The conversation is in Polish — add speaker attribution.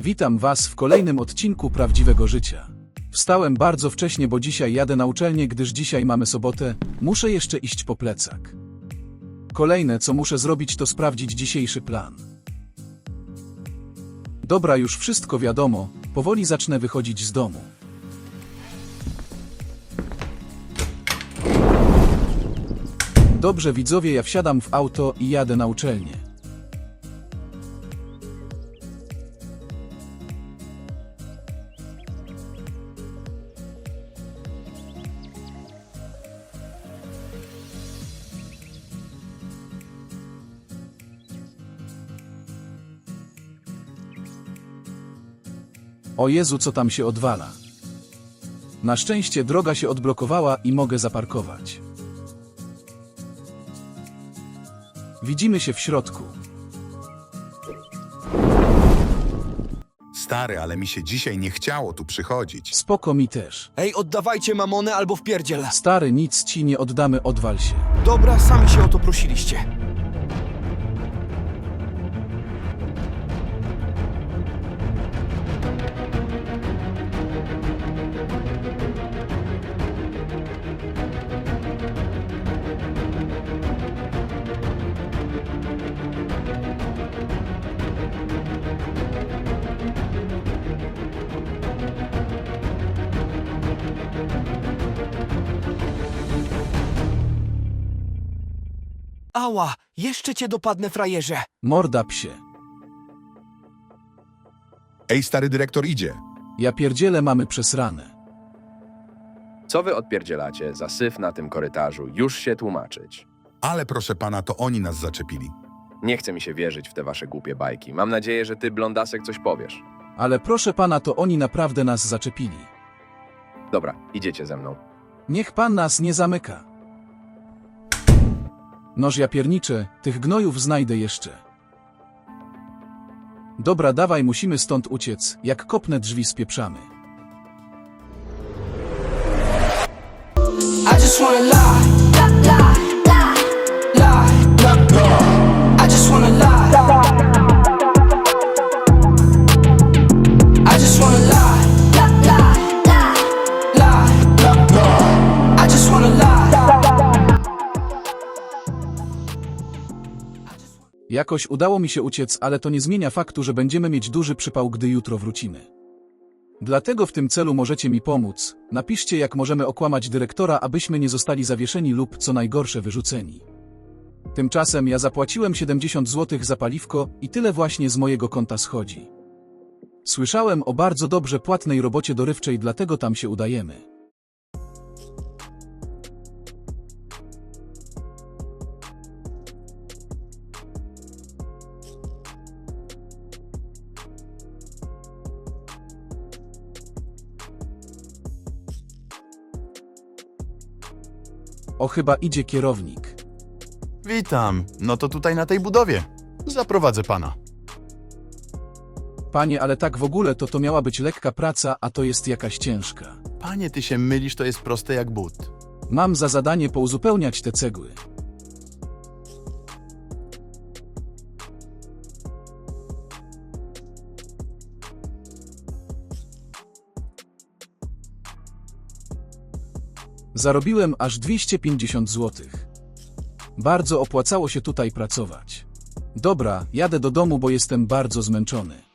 Speaker 1: Witam Was w kolejnym odcinku Prawdziwego Życia. Wstałem bardzo wcześnie, bo dzisiaj jadę na uczelnię, gdyż dzisiaj mamy sobotę, muszę jeszcze iść po plecak. Kolejne, co muszę zrobić, to sprawdzić dzisiejszy plan. Dobra, już wszystko wiadomo, powoli zacznę wychodzić z domu. Dobrze, widzowie, ja wsiadam w auto i jadę na uczelnię. O Jezu, co tam się odwala. Na szczęście droga się odblokowała i mogę zaparkować. Widzimy się w środku.
Speaker 2: Stary, ale mi się dzisiaj nie chciało tu przychodzić.
Speaker 1: Spoko mi też.
Speaker 3: Ej, oddawajcie mamonę albo wpierdziel.
Speaker 1: Stary, nic ci nie oddamy, odwal się.
Speaker 3: Dobra, sami się o to prosiliście. Ała, jeszcze cię dopadnę, frajerze.
Speaker 1: Morda psie.
Speaker 2: Ej, stary dyrektor idzie.
Speaker 1: Ja pierdzielę mamy przesrane.
Speaker 4: Co wy odpierdzielacie za syf na tym korytarzu? Już się tłumaczyć.
Speaker 2: Ale proszę pana, to oni nas zaczepili.
Speaker 4: Nie chce mi się wierzyć w te wasze głupie bajki. Mam nadzieję, że ty, blondasek, coś powiesz.
Speaker 1: Ale proszę pana, to oni naprawdę nas zaczepili.
Speaker 4: Dobra, idziecie ze mną.
Speaker 1: Niech pan nas nie zamyka. Noż ja pierniczę, tych gnojów znajdę jeszcze. Dobra, dawaj, musimy stąd uciec, jak kopnę drzwi spieprzamy.
Speaker 5: I just wanna lie,
Speaker 1: Jakoś udało mi się uciec, ale to nie zmienia faktu, że będziemy mieć duży przypał, gdy jutro wrócimy. Dlatego w tym celu możecie mi pomóc. Napiszcie, jak możemy okłamać dyrektora, abyśmy nie zostali zawieszeni lub, co najgorsze, wyrzuceni. Tymczasem ja zapłaciłem 70 zł za paliwko i tyle właśnie z mojego konta schodzi. Słyszałem o bardzo dobrze płatnej robocie dorywczej, dlatego tam się udajemy. O chyba idzie kierownik.
Speaker 6: Witam. No to tutaj na tej budowie. Zaprowadzę pana.
Speaker 1: Panie, ale tak w ogóle to to miała być lekka praca, a to jest jakaś ciężka.
Speaker 6: Panie, ty się mylisz, to jest proste jak but.
Speaker 1: Mam za zadanie pouzupełniać te cegły. Zarobiłem aż 250 zł. Bardzo opłacało się tutaj pracować. Dobra, jadę do domu, bo jestem bardzo zmęczony.